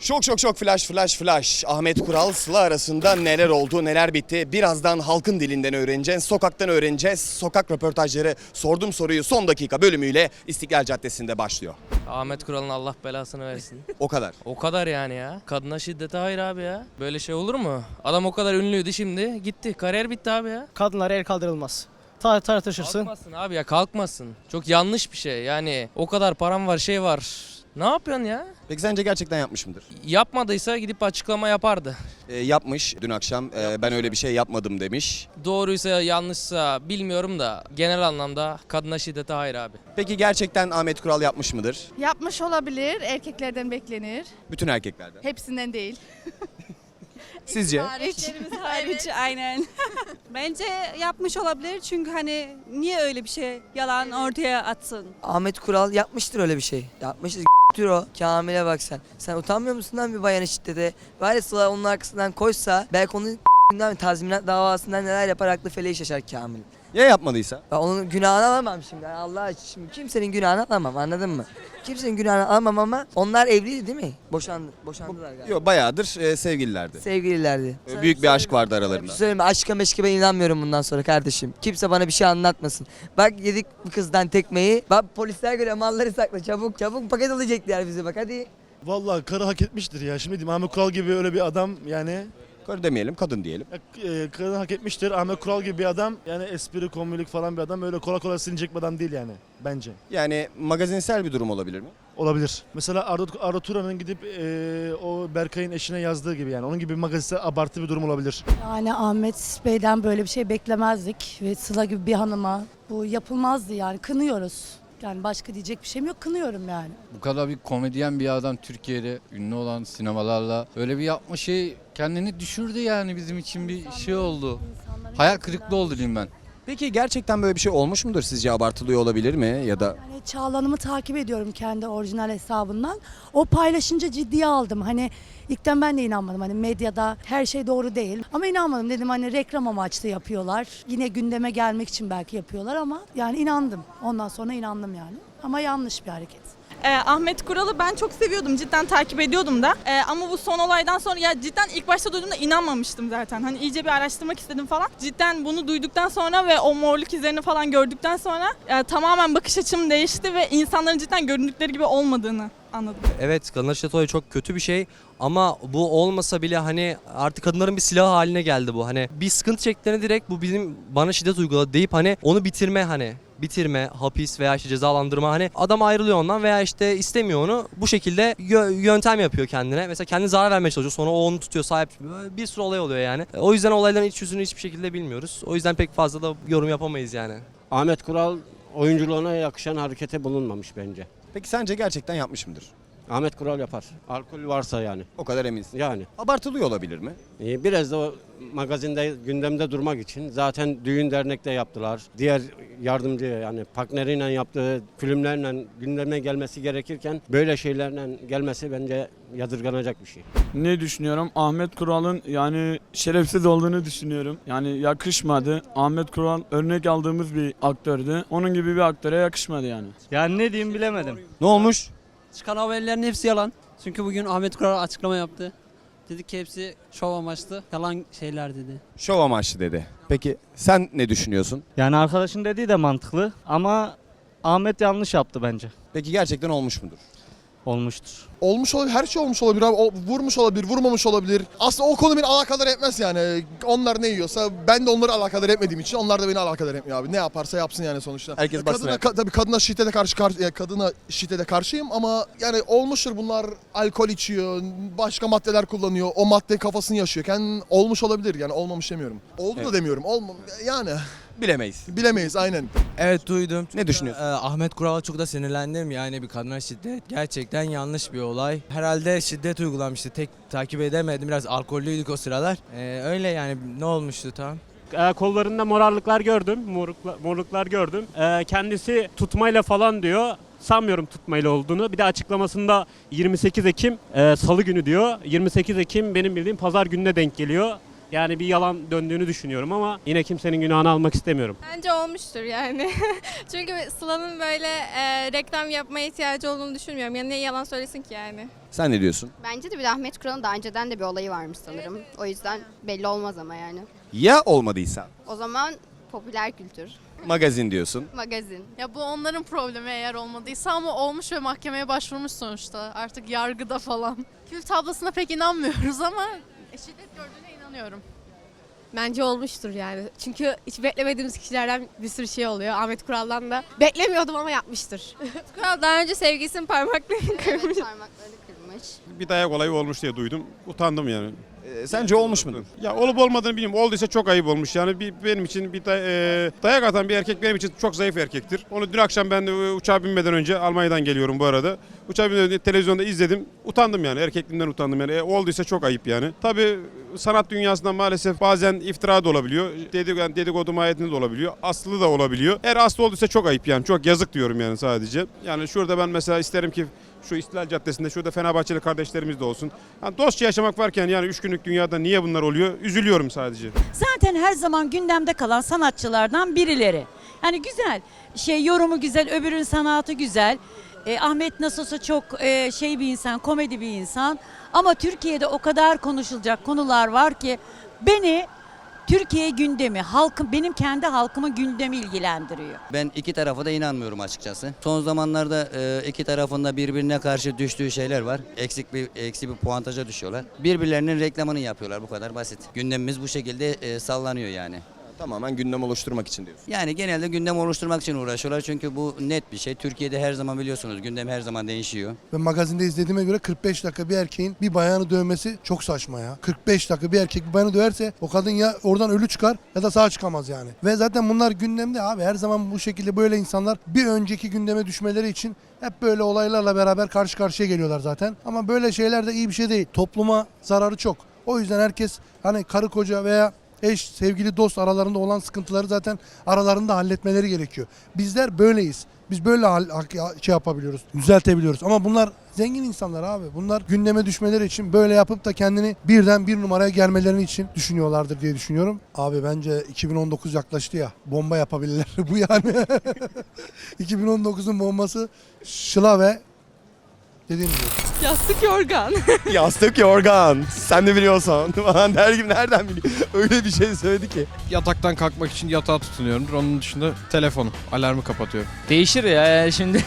Şok şok şok flash flash flash. Ahmet Kural Sıla arasında neler oldu neler bitti. Birazdan halkın dilinden öğreneceğiz. Sokaktan öğreneceğiz. Sokak röportajları sordum soruyu son dakika bölümüyle İstiklal Caddesi'nde başlıyor. Ahmet Kural'ın Allah belasını versin. O kadar. o kadar yani ya. Kadına şiddete hayır abi ya. Böyle şey olur mu? Adam o kadar ünlüydü şimdi gitti. Kariyer bitti abi ya. Kadınlara el kaldırılmaz. Ta tartışırsın. Kalkmasın abi ya kalkmasın. Çok yanlış bir şey yani. O kadar param var şey var. Ne yapıyorsun ya? Peki sence gerçekten yapmış mıdır? Yapmadıysa gidip açıklama yapardı. E, yapmış dün akşam. E, ben öyle bir şey yapmadım demiş. Doğruysa yanlışsa bilmiyorum da genel anlamda kadına şiddete hayır abi. Peki gerçekten Ahmet Kural yapmış mıdır? Yapmış olabilir. Erkeklerden beklenir. Bütün erkeklerden. Hepsinden değil. Sizce? Hariç. Hariç aynen. Bence yapmış olabilir çünkü hani niye öyle bir şey yalan ortaya atsın? Ahmet Kural yapmıştır öyle bir şey. Yapmıştır tür o. Kamil'e bak sen. Sen utanmıyor musun lan bir bayanı şiddete? Var ya onun arkasından koşsa belki onun tazminat davasından neler yapar aklı feleği şaşar Kamil. Ya yapmadıysa? Ben onun günahını alamam şimdi. Yani Allah şimdi kimsenin günahını alamam anladın mı? Kimsenin günahını alamam ama onlar evliydi değil mi? Boşandı, boşandılar galiba. Yok bayağıdır e, sevgililerdi. Sevgililerdi. E, Sana Büyük bir aşk vardı aralarında. söyleyeyim mi? Aşka meşke ben inanmıyorum bundan sonra kardeşim. Kimse bana bir şey anlatmasın. Bak yedik bu kızdan tekmeyi. Bak polisler göre malları sakla çabuk. Çabuk paket alacaklar bize bak hadi. Vallahi karı hak etmiştir ya. Şimdi diyeyim Ahmet Kural gibi öyle bir adam yani Karı demeyelim kadın diyelim. ya, e, karı hak etmiştir. Ahmet Kural gibi bir adam yani espri komiklik falan bir adam öyle kolay kolay silinecek bir adam değil yani bence. Yani magazinsel bir durum olabilir mi? Olabilir. Mesela Arda, Arda Turan'ın gidip e, o Berkay'ın eşine yazdığı gibi yani onun gibi bir magazinsel abartı bir durum olabilir. Yani Ahmet Bey'den böyle bir şey beklemezdik ve Sıla gibi bir hanıma bu yapılmazdı yani kınıyoruz. Yani başka diyecek bir şeyim yok kınıyorum yani. Bu kadar bir komedyen bir adam Türkiye'de ünlü olan sinemalarla öyle bir yapma şey kendini düşürdü yani bizim için bir şey oldu. Hayal kırıklığı oldu diyeyim ben. Peki gerçekten böyle bir şey olmuş mudur sizce abartılıyor olabilir mi ya da Yani Çağlan'ımı takip ediyorum kendi orijinal hesabından. O paylaşınca ciddiye aldım. Hani ilkten ben de inanmadım. Hani medyada her şey doğru değil. Ama inanmadım dedim hani reklam amaçlı yapıyorlar. Yine gündeme gelmek için belki yapıyorlar ama yani inandım. Ondan sonra inandım yani. Ama yanlış bir hareket. Ee, Ahmet Kural'ı ben çok seviyordum. Cidden takip ediyordum da. Ee, ama bu son olaydan sonra ya cidden ilk başta duyduğumda inanmamıştım zaten. Hani iyice bir araştırmak istedim falan. Cidden bunu duyduktan sonra ve o morluk izlerini falan gördükten sonra e, tamamen bakış açım değişti ve insanların cidden göründükleri gibi olmadığını anladım. Evet kadınlar şiddet olayı çok kötü bir şey ama bu olmasa bile hani artık kadınların bir silahı haline geldi bu. Hani bir sıkıntı çektiklerine direkt bu bizim bana şiddet uyguladı deyip hani onu bitirme hani bitirme, hapis veya işte cezalandırma hani adam ayrılıyor ondan veya işte istemiyor onu bu şekilde yö- yöntem yapıyor kendine. Mesela kendine zarar vermeye çalışıyor sonra o onu tutuyor sahip bir sürü olay oluyor yani. O yüzden olayların iç yüzünü hiçbir şekilde bilmiyoruz. O yüzden pek fazla da yorum yapamayız yani. Ahmet Kural oyunculuğuna yakışan harekete bulunmamış bence. peki sence gerçekten yapmış mıdır? Ahmet Kural yapar. Alkol varsa yani. O kadar eminsin. Yani. Abartılıyor olabilir mi? Ee, Biraz da o magazinde gündemde durmak için zaten düğün dernekte yaptılar. Diğer yardımcı yani partneriyle yaptığı filmlerle gündeme gelmesi gerekirken böyle şeylerle gelmesi bence yadırganacak bir şey. Ne düşünüyorum? Ahmet Kural'ın yani şerefsiz olduğunu düşünüyorum. Yani yakışmadı. Ahmet Kural örnek aldığımız bir aktördü. Onun gibi bir aktöre yakışmadı yani. Yani ne diyeyim bilemedim. Ne olmuş? Çıkan haberlerin hepsi yalan. Çünkü bugün Ahmet Kural açıklama yaptı. Dedi ki hepsi şov amaçlı yalan şeyler dedi. Şov amaçlı dedi. Peki sen ne düşünüyorsun? Yani arkadaşın dediği de mantıklı ama Ahmet yanlış yaptı bence. Peki gerçekten olmuş mudur? Olmuştur. Olmuş olabilir, her şey olmuş olabilir abi. O, vurmuş olabilir, vurmamış olabilir. Aslında o konu beni alakadar etmez yani. Onlar ne yiyorsa ben de onları alakadar etmediğim için onlar da beni alakadar etmiyor abi. Ne yaparsa yapsın yani sonuçta. Herkes baksın kadına, ka- tabii kadına şiddete karşı kar, ya kadına şiddete karşıyım ama yani olmuştur bunlar alkol içiyor, başka maddeler kullanıyor. O madde kafasını yaşıyorken olmuş olabilir yani olmamış demiyorum. Oldu Evet. da demiyorum. Olma yani Bilemeyiz. bilemeyiz aynen. Evet duydum. Ne düşünüyorsun? Ahmet Kural'a çok da sinirlendim. Yani bir kadına şiddet gerçekten yanlış bir olay. Herhalde şiddet uygulamıştı. Tek takip edemedim. Biraz alkollüydük o sıralar. Ee, öyle yani ne olmuştu tam? kollarında morarlıklar gördüm, morluklar gördüm. kendisi tutmayla falan diyor. Sanmıyorum tutmayla olduğunu. Bir de açıklamasında 28 Ekim Salı günü diyor. 28 Ekim benim bildiğim pazar gününe denk geliyor. Yani bir yalan döndüğünü düşünüyorum ama yine kimsenin günahını almak istemiyorum. Bence olmuştur yani. Çünkü Sıla'nın böyle e, reklam yapmaya ihtiyacı olduğunu düşünmüyorum. Yani niye yalan söylesin ki yani? Sen ne diyorsun? Bence de bir Ahmet Kural'ın daha önceden de bir olayı varmış sanırım. O yüzden belli olmaz ama yani. Ya olmadıysa? O zaman popüler kültür, Magazin diyorsun. magazin. Ya bu onların problemi eğer olmadıysa ama olmuş ve mahkemeye başvurmuş sonuçta. Artık yargıda falan. Kül tablasına pek inanmıyoruz ama şiddet gördüğüne inanıyorum. Bence olmuştur yani. Çünkü hiç beklemediğimiz kişilerden bir sürü şey oluyor. Ahmet Kural'dan da beklemiyordum ama yapmıştır. Kural daha önce sevgilisinin parmaklarını kırmış. parmaklarını kırmış. Bir dayak olayı olmuş diye duydum. Utandım yani. Ee, sence olmuş mudur? Ya olup olmadığını bilmiyorum. Olduysa çok ayıp olmuş. Yani bir, benim için bir day- e, dayak atan bir erkek benim için çok zayıf erkektir. Onu dün akşam ben de e, uçağa binmeden önce Almanya'dan geliyorum bu arada. Uçağa binmeden önce televizyonda izledim. Utandım yani. Erkekliğimden utandım yani. E, olduysa çok ayıp yani. Tabii sanat dünyasında maalesef bazen iftira da olabiliyor. Dedik, yani dedikodu mahiyetinde de olabiliyor. Aslı da olabiliyor. Eğer aslı olduysa çok ayıp yani. Çok yazık diyorum yani sadece. Yani şurada ben mesela isterim ki şu İstiklal Caddesi'nde şurada Fenerbahçeli kardeşlerimiz de olsun. Yani dostça yaşamak varken yani üç günlük dünyada niye bunlar oluyor? Üzülüyorum sadece. Zaten her zaman gündemde kalan sanatçılardan birileri. Yani güzel. Şey yorumu güzel, öbürün sanatı güzel. E, Ahmet nasıl olsa çok e, şey bir insan, komedi bir insan. Ama Türkiye'de o kadar konuşulacak konular var ki beni Türkiye gündemi, halkım benim kendi halkımın gündemi ilgilendiriyor. Ben iki tarafa da inanmıyorum açıkçası. Son zamanlarda e, iki tarafında birbirine karşı düştüğü şeyler var. Eksik bir eksi bir puantaja düşüyorlar. Birbirlerinin reklamını yapıyorlar bu kadar basit. Gündemimiz bu şekilde e, sallanıyor yani. Tamamen gündem oluşturmak için diyorsun. Yani genelde gündem oluşturmak için uğraşıyorlar çünkü bu net bir şey. Türkiye'de her zaman biliyorsunuz gündem her zaman değişiyor. Ben magazinde izlediğime göre 45 dakika bir erkeğin bir bayanı dövmesi çok saçma ya. 45 dakika bir erkek bir bayanı döverse o kadın ya oradan ölü çıkar ya da sağ çıkamaz yani. Ve zaten bunlar gündemde abi her zaman bu şekilde böyle insanlar bir önceki gündeme düşmeleri için hep böyle olaylarla beraber karşı karşıya geliyorlar zaten. Ama böyle şeyler de iyi bir şey değil. Topluma zararı çok. O yüzden herkes hani karı koca veya eş, sevgili dost aralarında olan sıkıntıları zaten aralarında halletmeleri gerekiyor. Bizler böyleyiz. Biz böyle şey yapabiliyoruz, düzeltebiliyoruz. Ama bunlar zengin insanlar abi. Bunlar gündeme düşmeleri için böyle yapıp da kendini birden bir numaraya gelmeleri için düşünüyorlardır diye düşünüyorum. Abi bence 2019 yaklaştı ya. Bomba yapabilirler bu yani. 2019'un bombası Şıla ve dediğim gibi. Yastık yorgan. Yastık yorgan. Sen de biliyorsan. Falan der gibi nereden biliyor? Öyle bir şey söyledi ki. Yataktan kalkmak için yatağa tutunuyorumdur. Onun dışında telefonu, alarmı kapatıyorum. Değişir ya şimdi